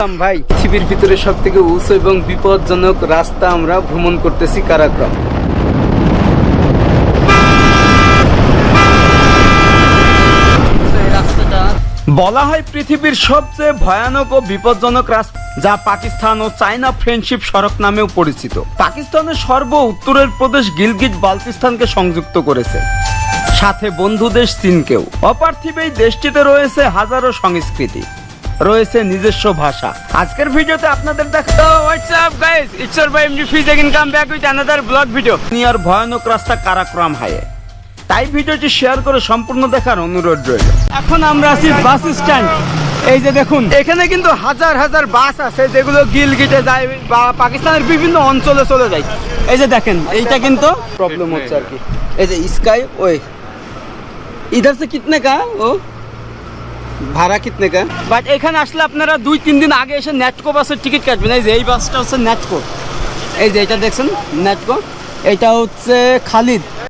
ভাই, পৃথিবীর ভিতরে সব থেকে উঁচু এবং বিপজ্জনক রাস্তা আমরা ভ্রমণ করতেছি কারাক্রম। বলা হয় পৃথিবীর সবচেয়ে ভয়ানক ও বিপজ্জনক রাস্তা, যা পাকিস্তান ও চায়না ফ্রেন্ডশিপ সড়ক নামেও পরিচিত। পাকিস্তানের সর্ব উত্তরের প্রদেশ গিলগিট বালতিস্তানকে সংযুক্ত করেছে। সাথে বন্ধু দেশ চীনকেও। অপার্থিব এই দেশটিতে রয়েছে হাজারো সংস্কৃতি। রয়েছে নিজস্ব ভাষা আজকের ভিডিওতে আপনাদের দেখাতো WhatsApp guys it's your boy MD fees again come back with another blog video near ভয়ানক রাস্তা কারাক্রম হাইয়ে তাই ভিডিওটি শেয়ার করে সম্পূর্ণ দেখার অনুরোধ রইল এখন আমরা আছি বাস স্ট্যান্ড এই যে দেখুন এখানে কিন্তু হাজার হাজার বাস আছে যেগুলো গিলগিটে যায় বা পাকিস্তানের বিভিন্ন অঞ্চলে চলে যায় এই যে দেখেন এইটা কিন্তু প্রবলেম হচ্ছে আর কি এই যে স্কাই ওই इधर से कितने का वो ভাড়া কিতনে কা? বাট এখানে আসলে আপনারা দুই, তিন দিন আগে এসে নেটকো বাসের টিকিট কাটবেন। এই যে এই বাসটা হচ্ছে নেটকো এই যে এটা দেখছেন নেটকো এটা হচ্ছে খালিদ।